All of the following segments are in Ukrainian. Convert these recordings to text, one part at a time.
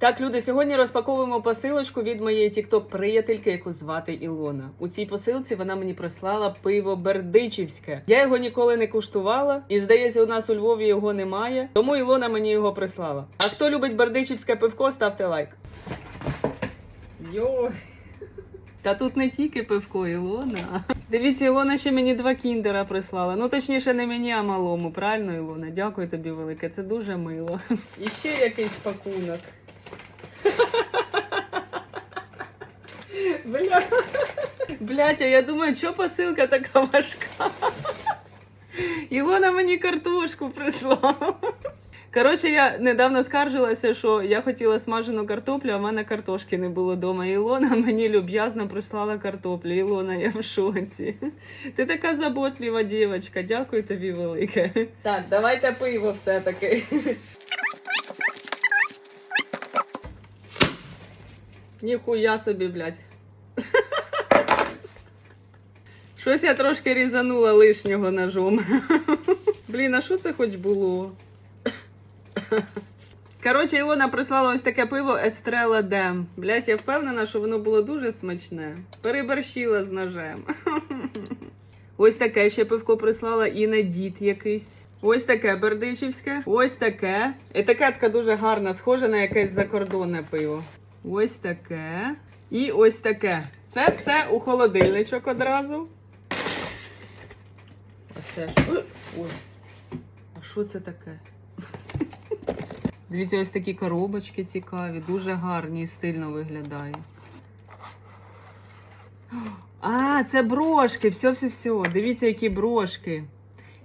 Так, люди, сьогодні розпаковуємо посилочку від моєї тікток-приятельки, яку звати Ілона. У цій посилці вона мені прислала пиво бердичівське. Я його ніколи не куштувала, і здається, у нас у Львові його немає. Тому Ілона мені його прислала. А хто любить бердичівське пивко, ставте лайк. Йой. Та тут не тільки пивко, Ілона. Дивіться, Ілона ще мені два кіндера прислала. Ну, точніше, не мені, а малому. Правильно, Ілона? Дякую тобі велике. Це дуже мило. І ще якийсь пакунок. Бля. Блять, а я думаю, що посилка така важка. Ілона мені картошку прислала. Коротше, я недавно скаржилася, що я хотіла смажену картоплю, а в мене картошки не було вдома. Ілона мені люб'язно прислала картоплю. Ілона, я в шоці. Ти така заботлива дівчинка. Дякую тобі велике. Так, давайте пиво все-таки. Ніхуя собі, блядь. Щось я трошки різанула лишнього ножом. Блін, а що це хоч було? Коротше, Ілона прислала ось таке пиво Естрела Дем. Блять, я впевнена, що воно було дуже смачне. Переборщила з ножем. Ось таке ще пивко прислала і на дід якийсь. Ось таке бердичівське. Ось таке. Етикетка дуже гарна, схожа на якесь закордонне пиво. Ось таке. І ось таке. Це все у холодильничок одразу. Оце ж. Ой. А що це таке? Дивіться, ось такі коробочки цікаві, дуже гарні і стильно виглядає. А, це брошки. Все, все, все. Дивіться, які брошки.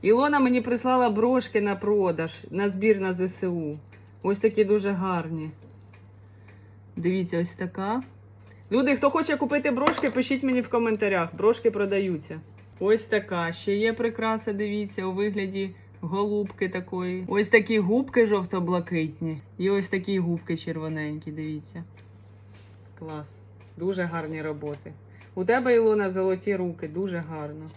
Ілона мені прислала брошки на продаж, на збір на ЗСУ. Ось такі дуже гарні. Дивіться, ось така. Люди, хто хоче купити брошки, пишіть мені в коментарях. Брошки продаються. Ось така. Ще є прикраса, дивіться, у вигляді голубки такої. Ось такі губки жовто-блакитні. І ось такі губки червоненькі, дивіться. Клас. Дуже гарні роботи. У тебе, Ілона, золоті руки, дуже гарно.